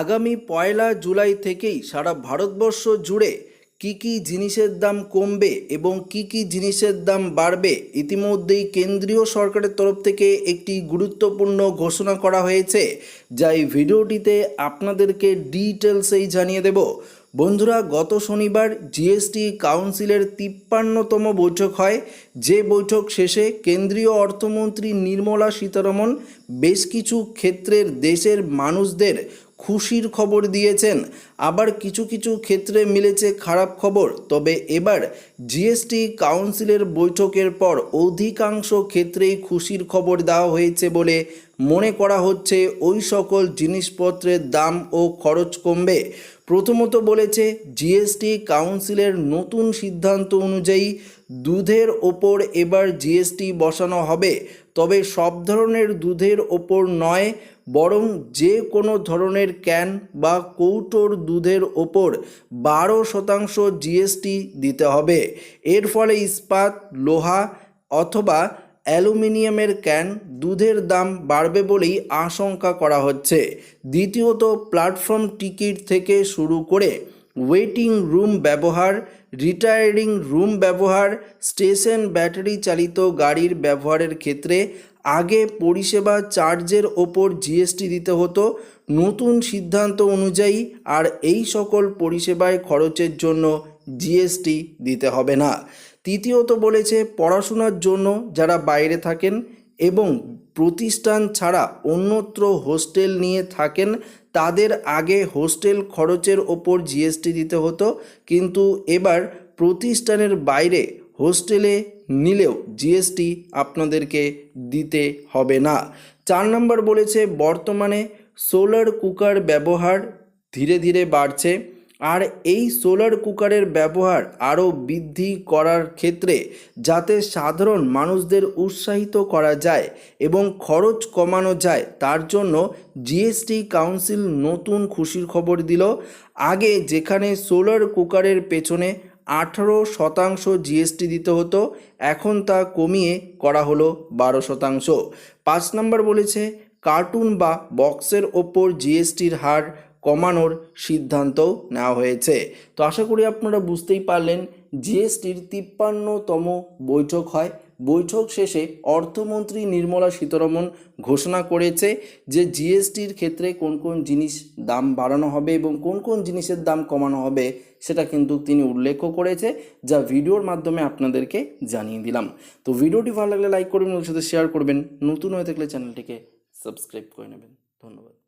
আগামী পয়লা জুলাই থেকেই সারা ভারতবর্ষ জুড়ে কি কি জিনিসের দাম কমবে এবং কি কি জিনিসের দাম বাড়বে ইতিমধ্যেই কেন্দ্রীয় সরকারের তরফ থেকে একটি গুরুত্বপূর্ণ ঘোষণা করা হয়েছে, যা এই ভিডিওটিতে আপনাদেরকে ডিটেলসেই জানিয়ে দেব। বন্ধুরা, গত শনিবার জিএসটি কাউন্সিলের তিপ্পান্নতম বৈঠক হয়। যে বৈঠক শেষে কেন্দ্রীয় অর্থমন্ত্রী নির্মলা সীতারমন বেশ কিছু ক্ষেত্রের দেশের মানুষদের খুশির খবর দিয়েছেন। আবার কিছু কিছু ক্ষেত্রে মিলেছে খারাপ খবর। তবে এবার জিএসটি কাউন্সিলের বৈঠকের পর অধিকাংশ ক্ষেত্রেই খুশির খবর দেওয়া হয়েছে বলে মনে করা হচ্ছে ওই সকল জিনিসপত্রের দাম ও খরচ কমবে। প্রথমত বলেছে জিএসটি কাউন্সিলের নতুন সিদ্ধান্ত অনুযায়ী দুধের ওপর এবার জিএসটি বসানো হবে। তবে সব ধরনের দুধের ওপর নয় বরং যে কোনো ধরনের ক্যান বা কৌটোর দুধের ওপর বারো শতাংশ জিএসটি দিতে হবে। এর ফলে ইস্পাত, লোহা অথবা অ্যালুমিনিয়ামের ক্যান দুধের দাম বাড়বে বলেই আশঙ্কা করা হচ্ছে। দ্বিতীয়ত, প্ল্যাটফর্ম টিকিট থেকে শুরু করে ওয়েটিং রুম ব্যবহার রিটায়ারিং রুম ব্যবহার স্টেশন ব্যাটারি চালিত গাড়ির ব্যবহারের ক্ষেত্রে আগে পরিষেবা চার্জের ওপর জিএসটি দিতে হতো। নতুন সিদ্ধান্ত অনুযায়ী আর এই সকল পরিষেবায় খরচের জন্য জিএসটি দিতে হবে না। তৃতীয়ত বলেছে পড়াশোনার জন্য যারা বাইরে থাকেন এবং প্রতিষ্ঠান ছাড়া অন্যত্র হোস্টেল নিয়ে থাকেন, তাদের আগে হোস্টেল খরচের ওপর জিএসটি দিতে হতো, কিন্তু এবার প্রতিষ্ঠানের বাইরে হোস্টেলে নিলেও জিএসটি আপনাদেরকে দিতে হবে না। চার নম্বর বলেছে, বর্তমানে সোলার কুকার ব্যবহার ধীরে ধীরে বাড়ছে। আর এই সোলার কুকারের ব্যবহার আরও বৃদ্ধি করার ক্ষেত্রে যাতে সাধারণ মানুষদের উৎসাহিত করা যায় এবং খরচ কমানো যায়, তার জন্য জিএসটি কাউন্সিল নতুন খুশির খবর দিল। আগে যেখানে সোলার কুকারের পেছনে আঠারো শতাংশ জিএসটি দিতে হতো, এখন তা কমিয়ে করা হলো বারো শতাংশ। পাঁচ নম্বর বলেছে, কার্টুন বা বক্সের ওপর জিএসটির হার কমানোর সিদ্ধান্তও নেওয়া হয়েছে। তো আশা করি আপনারা বুঝতেই পারলেন, জিএসটির তিপ্পান্নতম বৈঠক হয়। বৈঠক শেষে অর্থমন্ত্রী নির্মলা সীতারমন ঘোষণা করেছে যে জিএসটির ক্ষেত্রে কোন কোন জিনিস দাম বাড়ানো হবে এবং কোন কোন জিনিসের দাম কমানো হবে সেটা কিন্তু তিনি উল্লেখও করেছে, যা ভিডিওর মাধ্যমে আপনাদেরকে জানিয়ে দিলাম। তো ভিডিওটি ভালো লাগলে লাইক করবেন ওর সাথে শেয়ার করবেন। নতুন হয়ে থাকলে চ্যানেলটিকে সাবস্ক্রাইব করে নেবেন। ধন্যবাদ।